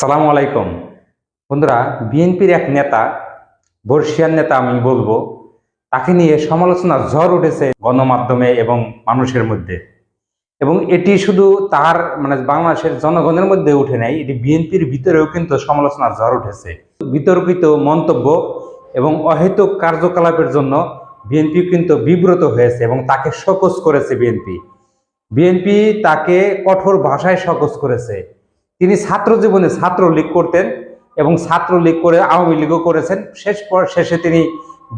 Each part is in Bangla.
সালামু আলাইকুম। বন্ধুরা, বিএনপির এক নেতা, বর্ষিয়ান নেতা আমি বলব, তাকে নিয়ে সমালোচনার ঝড় উঠেছে গণমাধ্যমে এবং মানুষের মধ্যে। এবং এটি শুধু তার মানে বাংলাদেশের জনগণের মধ্যে উঠে নাই, এটি বিএনপির ভিতরেও কিন্তু সমালোচনা ঝড় উঠেছে। বিতর্কিত মন্তব্য এবং অহেতুক কার্যকলাপের জন্য বিএনপি কিন্তু বিব্রত হয়েছে এবং তাকে শোকজ করেছে বিএনপি। বিএনপি তাকে কঠোর ভাষায় শোকজ করেছে। তিনি ছাত্র জীবনে ছাত্রলীগ করতেন এবং ছাত্রলীগ করে আওয়ামী লীগও করেছেন। শেষ পর শেষে তিনি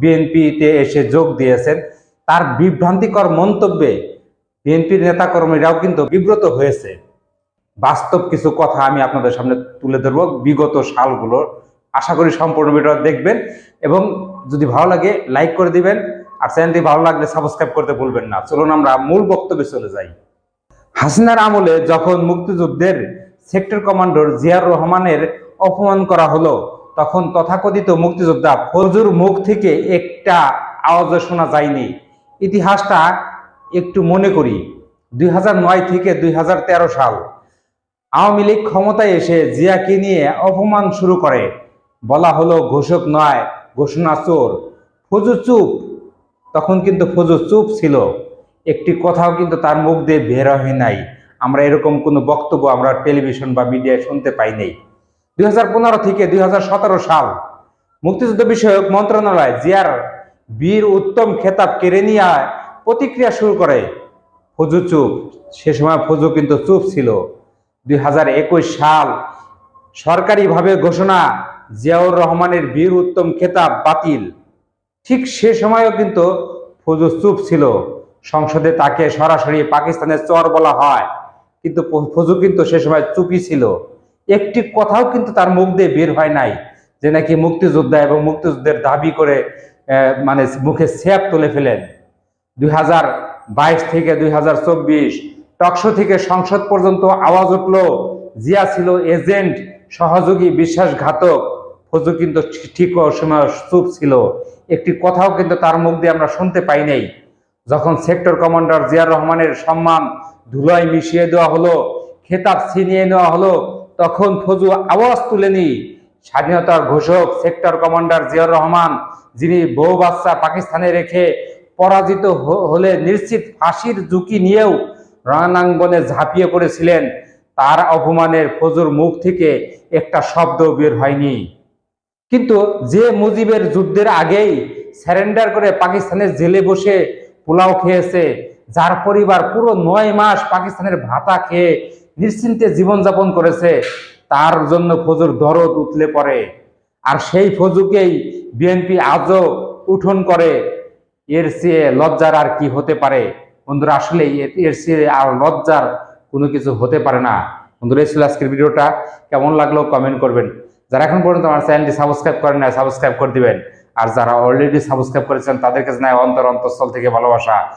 বিএনপিতে এসে যোগ দিয়েছেন। তার বিভ্রান্তিকর মন্তব্যে বিএনপির নেতাকর্মীরাও কিন্তু বিব্রত হয়েছে। বাস্তব কিছু কথা আমি আপনাদের সামনে তুলে ধরব বিগত সালগুলোর আশা করি সম্পূর্ণ ভিডিও দেখবেন এবং যদি ভালো লাগে লাইক করে দিবেন আর চ্যানেলটি ভালো লাগলে সাবস্ক্রাইব করতে ভুলবেন না। চলুন আমরা মূল বক্তব্যে চলে যাই। হাসিনার আমলে যখন মুক্তিযুদ্ধের সেক্টর কমান্ডার জিয়ার রহমানের অপমান করা হলো। তখন তথাকথিত মুক্তিযোদ্ধা ফজুর মুখ থেকে একটা আওয়াজও শোনা যায়নি। ইতিহাসটা একটু মনে করি, দুই হাজার নয় থেকে দুই হাজার তেরো সাল। আওয়ামী লীগ ক্ষমতায় এসে জিয়াকে নিয়ে অপমান শুরু করে। বলা হলো, ঘোষক নয়, ঘোষণা চোর। ফজু চুপ। তখন কিন্তু ফজু চুপ ছিল। একটি কথাও কিন্তু তার মুখ দিয়ে বের হয় নাই। আমরা এরকম কোনো বক্তব্য আমরা টেলিভিশন বা মিডিয়ায় শুনতে পাই নাই। দুই থেকে দুই হাজার সতেরো সাল মুক্তিযুদ্ধ বিষয়ক মন্ত্রণালয় জিয়ার বীর উত্তম খেতাব কেড়ে নিয়ে প্রতিক্রিয়া শুরু করে। ফজু চুপ, সে সময় ফজু কিন্তু চুপ ছিল। দুই হাজার একুশ সাল সরকারিভাবে ঘোষণা জিয়াউর রহমানের বীর উত্তম খেতাব বাতিল। ঠিক সে সময়ও কিন্তু ফজু চুপ ছিল। সংসদে তাকে সরাসরি পাকিস্তানের চর বলা হয়। কিন্তু ফজু কিন্তু সে সময় চুপি ছিল। একটি কথাও কিন্তু তার মুখ দিয়ে বের হয় নাই যে নাকি মুক্তিযোদ্ধা এবং মুক্তিযুদ্ধের দাবি করে মানে মুখে স্যাপ তুলে ফেলেন। দুই হাজার বাইশ থেকে দুই হাজার চব্বিশ টকশো থেকে সংসদ পর্যন্ত আওয়াজ উঠল, জিয়া ছিল এজেন্ট, সহযোগী, বিশ্বাসঘাতক। ফজু কিন্তু ঠিক সময় চুপ ছিল। একটি কথাও কিন্তু তার মুখ দিয়ে আমরা শুনতে পাই নাই। যখন সেক্টর কমান্ডার জিয়ার রহমানের সম্মান ধুলায় মিশিয়ে দেওয়া হলো, খেতাব ছিনিয়ে নেওয়া হলো, তখন ফজু আওয়াজ তুলেনি। স্বাধীনতার ঘোষক সেক্টর কমান্ডার জিয়াউর রহমান, যিনি বউ বাচ্চা পাকিস্তানে রেখে পরাজিত হলে নিশ্চিত ফাঁসির ঝুঁকি নিয়েও রণাঙ্গনে ঝাঁপিয়ে পড়েছিলেন। তার অপমানের ফজুর মুখ থেকে একটা শব্দ বের হয়নি। কিন্তু যে মুজিবের যুদ্ধের আগেই স্যারেন্ডার করে পাকিস্তানের জেলে বসে পোলাও খেয়েছে যার পরিবার পুরো নয় মাস পাকিস্তানের ভাতা খেয়ে নিশ্চিন্তে জীবনযাপন করেছে, তার জন্য ফজুর দরদ উতলে পড়ে। আর সেই ফজুকেই বিএনপি আজও উঠন করে। এর চেয়ে লজ্জার আর কি হতে পারে? বন্ধুরা আসলে এর- চেয়ে আর লজ্জার কোনো কিছু হতে পারে না। বন্ধুরা, এই ছিল আজকের ভিডিওটা। কেমন লাগল কমেন্ট করবেন। যারা এখন পর্যন্ত আমার চ্যানেলটি সাবস্ক্রাইব করেন না সাবস্ক্রাইব করে দিবেন। আর যারা অলরেডি সাবস্ক্রাইব করেছেন তাদেরকে জানাই অন্তর অন্তঃস্থল থেকে ভালোবাসা।